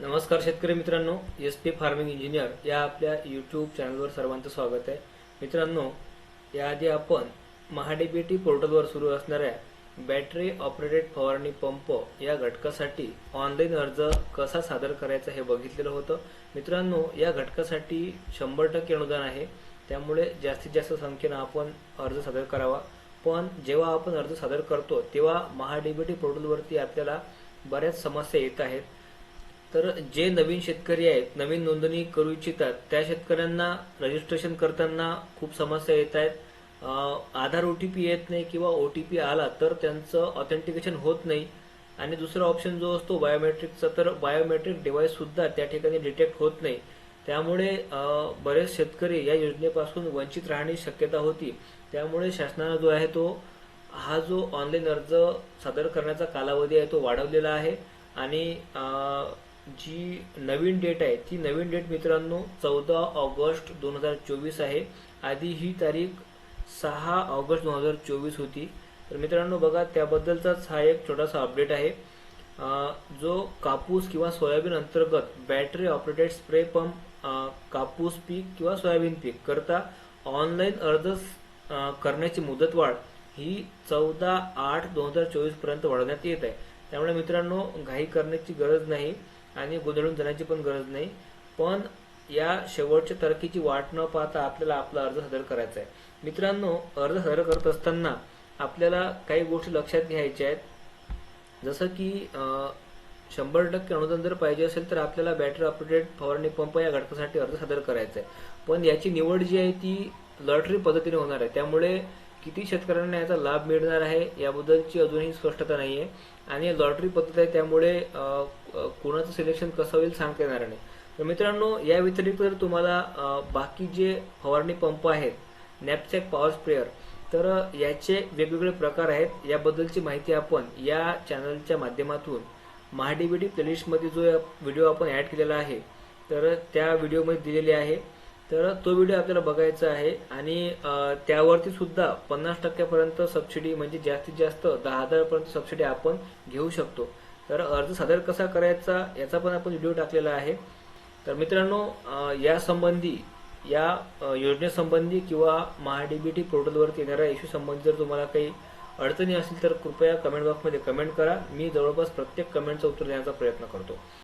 नमस्कार शेतकरी मित्रांनो एस पी फार्मिंग इंजिनियर या आपल्या यूट्यूब चॅनलवर सर्वांचं स्वागत आहे. मित्रांनो याआधी आपण महाडीबीटी पोर्टलवर सुरू असणाऱ्या बॅटरी ऑपरेटेड फवारणी पंप या घटकासाठी ऑनलाईन अर्ज कसा सादर करायचा हे बघितलेलं होतं. मित्रांनो या घटकासाठी शंभर टक्के अनुदान आहे. त्यामुळे जास्तीत जास्त संख्येनं आपण अर्ज सादर करावा. पण जेव्हा आपण अर्ज सादर करतो तेव्हा महाडीबीटी पोर्टलवरती आपल्याला बऱ्याच समस्या येत आहेत. तर जे नवीन शेतकरी आहेत नवीन नोंदणी करू इच्छितात त्या शेतकऱ्यांना रजिस्ट्रेशन करताना खूप समस्या येत आहेत. अं, आधार ओटीपी येत नाही किंवा ओटीपी आला तर त्यांचं ऑथेंटिकेशन होत नाही. आणि दुसरा ऑप्शन जो असतो बायोमेट्रिकचा तर बायोमेट्रिक डिव्हाइस सुद्धा त्या ठिकाणी डिटेक्ट होत नाही. त्यामुळे बरेच शेतकरी या योजनेपासून वंचित राहण्याची शक्यता होती. त्यामुळे शासनानं जो आहे तो हा जो ऑनलाईन अर्ज सादर करण्याचा कालावधी आहे तो वाढवलेला आहे. आणि जी नवीन डेट आहे ती नवीन डेट मित्रांनो चौदा ऑगस्ट दोन हजार चोवीस आहे. आधी ही तारीख सहा ऑगस्ट दोन हजार चोवीस होती. तर मित्रांनो बघा त्याबद्दलचाच हा एक छोटासा अपडेट आहे. जो कापूस किंवा सोयाबीन अंतर्गत बॅटरी ऑपरेटेड स्प्रे पंप कापूस पीक किंवा सोयाबीन पीक करता ऑनलाईन अर्ज करण्याची मुदतवाढ ही चौदा आठ दोन हजार चोवीसपर्यंत वाढवण्यात येत आहे. त्यामुळे मित्रांनो घाई करण्याची गरज नाही. आणि गोंधळून जाण्याची पण गरज नाही. पण या शेवटच्या तारखेची वाट न पाहता आपल्याला आपला अर्ज सादर करायचा आहे. मित्रांनो अर्ज सादर करत असताना आपल्याला काही गोष्टी लक्षात घ्यायच्या आहेत. जसं की शंभर टक्के अनुदान जर पाहिजे असेल तर आपल्याला बॅटरी ऑपरेटेड फवारणी पंप या घटकासाठी अर्ज सादर करायचा आहे. पण याची निवड जी आहे ती लॉटरी पद्धतीने होणार आहे. त्यामुळे किती शेतकऱ्यांना याचा लाभ मिळणार आहे याबद्दलची अजूनही स्पष्टता नाही आहे आणि लॉटरी पद्धत आहे त्यामुळे कोणाचं सिलेक्शन कसं होईल सांगता येणार नाही. तर मित्रांनो या व्यतिरिक्त जर तुम्हाला बाकी जे फवारणी पंप आहेत नॅपसॅक पॉवर स्प्रेअर तर याचे वेगवेगळे प्रकार आहेत. याबद्दलची माहिती आपण या चॅनलच्या माध्यमातून महाडीबीटी प्लेलिस्टमध्ये जो व्हिडिओ आपण ऍड केलेला आहे तर त्या व्हिडिओमध्ये दिलेली आहे. तर तो व्हिडिओ आपल्याला बघायचा आहे. आणि त्यावरती सुद्धा पन्नास टक्क्यापर्यंत सबसिडी म्हणजे जास्तीत जास्त दहा हजारपर्यंत सबसिडी आपण घेऊ शकतो. तर अर्ज सादर कसा करायचा याचा पण आपण व्हिडिओ टाकलेला आहे. तर मित्रांनो यासंबंधी या योजनेसंबंधी किंवा महाडीबीटी पोर्टलवरती येणाऱ्या इश्यू संबंधी जर तुम्हाला काही अडचणी असतील तर कृपया कमेंट बॉक्समध्ये कमेंट करा. मी जवळपास प्रत्येक कमेंटचं उत्तर देण्याचा प्रयत्न करतो.